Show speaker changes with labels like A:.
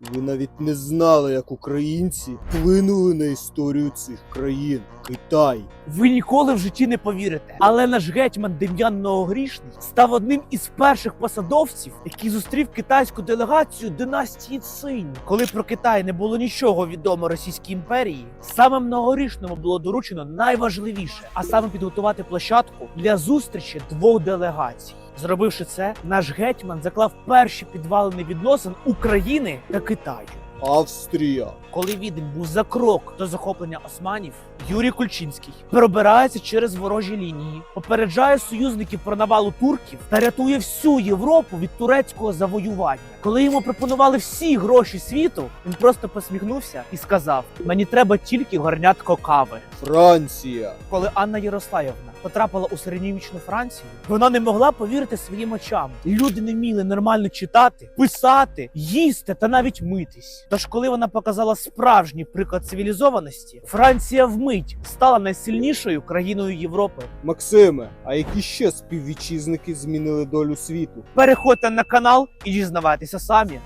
A: Ви навіть не знали, як українці вплинули на історію цих країн. Китай.
B: Ви ніколи в житті не повірите. Але наш гетьман Дем'ян Многогрішний став одним із перших посадовців, який зустрів китайську делегацію династії Цинь. Коли про Китай не було нічого відомо Російській імперії, саме Многогрішному було доручено найважливіше, а саме підготувати площадку для зустрічі двох делегацій. Зробивши це, наш гетьман заклав перші підвалини відносин України та Китаю.
A: Австрія.
B: Коли Відень був за крок до захоплення османів, Юрій Кульчинський пробирається через ворожі лінії, попереджає союзників про навалу турків та рятує всю Європу від турецького завоювання. Коли йому пропонували всі гроші світу, він просто посміхнувся і сказав: Мені треба тільки горнятко кави.
A: Франція.
B: Коли Анна Ярославівна потрапила у середньовічну Францію, вона не могла повірити своїм очам. Люди не вміли нормально читати, писати, їсти та навіть митись. Тож, коли вона показала справжній приклад цивілізованості, Франція вмить стала найсильнішою країною Європи.
A: Максиме, а які ще співвітчизники змінили долю світу?
B: Переходьте на канал і дізнавайтеся самі.